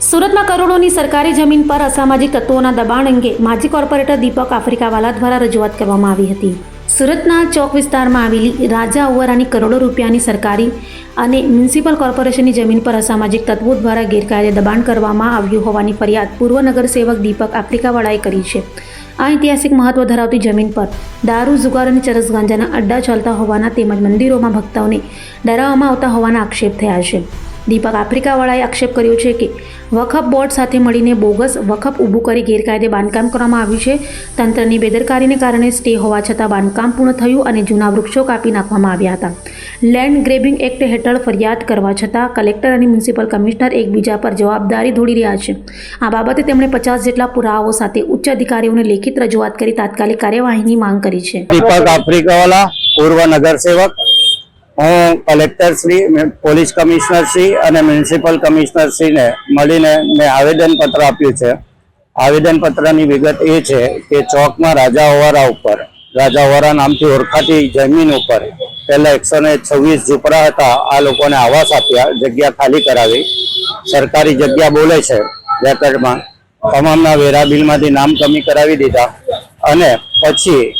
સુરતમાં કરોડોની સરકારી જમીન પર અસામાજિક તત્વોના દબાણ અંગે માજી કોર્પોરેટર દીપક આફ્રિકાવાલા દ્વારા રજૂઆત કરવામાં આવી હતી. સુરતના ચોક વિસ્તારમાં આવેલી રાજા ઓવરાની કરોડો રૂપિયાની સરકારી અને મ્યુનિસિપલ કોર્પોરેશનની જમીન પર અસામાજિક તત્વો દ્વારા ગેરકાયદે દબાણ કરવામાં આવ્યું હોવાની ફરિયાદ પૂર્વ નગરસેવક દીપક આફ્રિકાવાળાએ કરી છે. આ ઐતિહાસિક મહત્વ ધરાવતી જમીન પર દારૂ જુગાર અને ચરસ ગાંજાના અડ્ડા ચાલતા હોવાના તેમજ મંદિરોમાં ભક્તોને ડરાવવામાં આવતા હોવાના આક્ષેપ થયા છે. દીપક આફ્રિકાવાળાએ આક્ષેપ કર્યો છે કે વખફ બોર્ડ સાથે મળીને બોગસ વખફ ઊભું કરી ગેરકાયદે બાંધકામ કરવામાં આવ્યું છે. તંત્રની બેદરકારીને કારણે સ્ટે હોવા છતાં બાંધકામ પૂર્ણ થયું અને જૂના વૃક્ષો કાપી નાખવામાં આવ્યા હતા. લેન્ડ ગ્રેબિંગ એક્ટ હેઠળ ફરિયાદ કરવા છતાં કલેક્ટર અને મ્યુનિસિપલ કમિશનર એકબીજા પર જવાબદારી ધોડી રહ્યા છે. આ બાબતે તેમણે પચાસ જેટલા પુરાવાઓ સાથે ઉચ્ચ અધિકારીઓને લેખિત રજૂઆત કરી તાત્કાલિક કાર્યવાહીની માંગ કરી છે. દીપક આફ્રિકાવાલા પૂર્વ નગરસેવક હું collector Shri police commissioner Shri અને મ્યુનિસિપલ કમિશનર શ્રીને મળીને મેં આવેદનપત્ર આપ્યું છે. આવેદનપત્રની વિગત એ છે કે ચોકમાં રાજા ઓવારા ઉપર, રાજા ઓવારા નામથી ઓળખાતી જમીન ઉપર પહેલાં એકસો ને છવ્વીસ ઝૂંપડા હતા, આ લોકોને આવાસ આપ્યા, જગ્યા ખાલી કરાવી. સરકારી જગ્યા બોલે છે રેકર્ડમાં. તમામના વેરા બિલમાંથી નામ કમી કરાવી દીધા અને પછી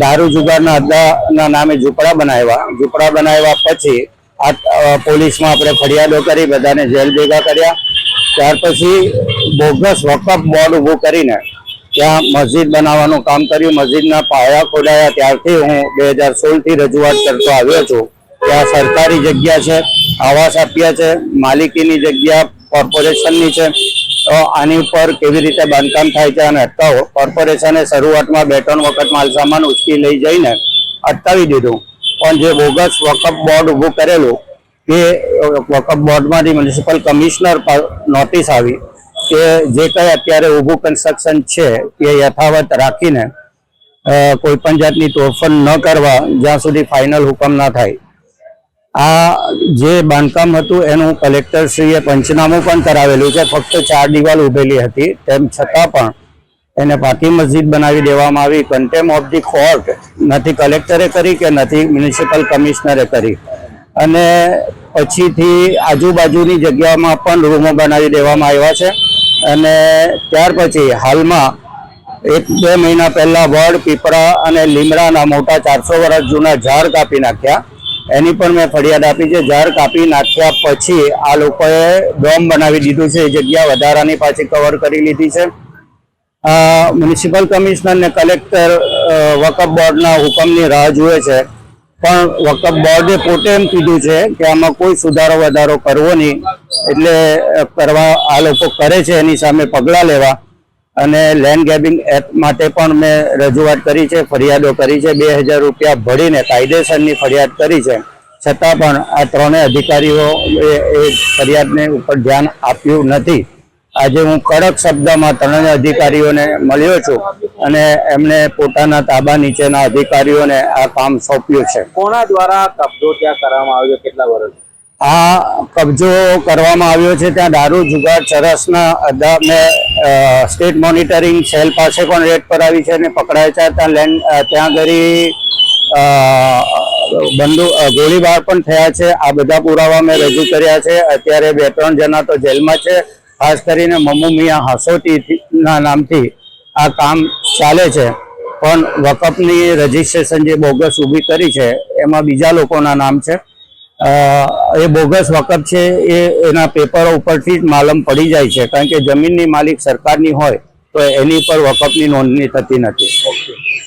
દારૂ જુગારના અડ્ડાના નામે ઝૂંપડા બનાવ્યા. ઝૂંપડા બનાવ્યા પછી આ પોલીસમાં આપણે ફરિયાદો કરી, બધાને જેલ ભેગા કર્યા. ત્યાર પછી બોગસ વકફ બોર્ડ ઊભું કરીને ત્યાં મસ્જિદ બનાવવાનું કામ કર્યું. મસ્જિદના પાયા ખોદાયા ત્યારથી હું બે હજાર સોળથી રજૂઆત કરતો આવ્યો છું. ત્યાં સરકારી જગ્યા છે, આવાસ આપ્યા છે, માલિકીની જગ્યા, કોર્પોરેશનની છે. તો આની ઉપર કેવી રીતે બાંધકામ થાય છે અને અટકાવો. કોર્પોરેશને શરૂઆતમાં બે ત્રણ વખત માલસામાન ઉચકી લઈ જઈને અટકાવી દીધું. પણ જે બોગસ વકફ બોર્ડ ઊભું કરેલું, એ વકફ બોર્ડમાંથી મ્યુનિસિપલ કમિશનર પર નોટિસ આવી કે જે કંઈ અત્યારે ઊભું કન્સ્ટ્રક્શન છે, એ યથાવત રાખીને કોઈ પણ જાતની તોડફોડ ન કરવા જ્યાં સુધી ફાઇનલ હુકમ ના થાય. આ જે બાંધકામ હતું એનું કલેક્ટરશ્રીએ પંચનામું પણ કરાવેલું છે. ફક્ત ચાર દિવાલ ઉભેલી હતી. તેમ છતાં પણ એને પાકી મસ્જિદ બનાવી દેવામાં આવી. કન્ટેમ ઓફ ધી કોર્ટ નથી કલેક્ટરે કરી કે નથી મ્યુનિસિપલ કમિશનરે કરી. અને પછીથી આજુબાજુની જગ્યામાં પણ રૂમો બનાવી દેવામાં આવ્યા છે. અને ત્યાર પછી હાલમાં એક બે મહિના પહેલાં વડ પીપળા અને લીમડાના મોટા ચારસો વર્ષ જૂના ઝાડ કાપી નાખ્યા. એની પણ મેં ફરિયાદ આપી છે. ઝાડ કાપી નાખ્યા પછી આ લોકોએ ડોમ બનાવી દીધું છે. એ જગ્યા વધારાની પાછી કવર કરી લીધી છે. મ્યુનિસિપલ કમિશનર ને કલેક્ટર વકફ બોર્ડના હુકમની રાહ જુએ છે. પણ વકફ બોર્ડે પોતે એમ કીધું છે કે આમાં કોઈ સુધારો વધારો કરવો નહીં. એટલે કરવા આ લોકો કરે છે. એની સામે પગલાં લેવા. અને લેન્ડ ગેબિંગ એપ માટે પણ મેં રજૂઆત કરી છે, ફરિયાદો કરી છે, બે હજાર રૂપિયા ભરીને કાયદેસરની ફરિયાદ કરી છે. છતાં પણ આ ત્રણેય અધિકારીઓ એ ફરિયાદને ઉપર ધ્યાન આપ્યું નથી. આજે હું કડક શબ્દમાં ત્રણેય અધિકારીઓને મળ્યો છું અને એમને પોતાના તાબા નીચેના અધિકારીઓને આ કામ સોંપ્યું છે. કોના દ્વારા કબજો ત્યાં કરવામાં આવ્યો કેટલા વર્ષ આ કબજો કરવામાં આવ્યો છે. ત્યાં દારૂ, જુગાર, ચરસના મેં સ્ટેટ મોનિટરિંગ સેલ પાસે પણ રેડ કરાવી છે અને પકડાય છે. ત્યાં લેન્ડ ત્યાં આગળ બંદૂક ગોળીબાર પણ થયા છે. આ બધા પુરાવા મેં રજૂ કર્યા છે. અત્યારે બે, ત્રણ જણા તો જેલમાં છે. ખાસ કરીને મમ્મુ મિયા હાસોટીના નામથી આ કામ ચાલે છે. પણ વકફની રજીસ્ટ્રેશન જે બોગસ ઊભી કરી છે, એમાં બીજા લોકોના નામ છે. એ બોગસ વકફ છે, એ એના પેપરો ઉપરથી જ માલમ પડી જાય છે. કારણ કે જમીનની માલિક સરકારની હોય, તો એની પર વકફની નોંધણી થતી નથી.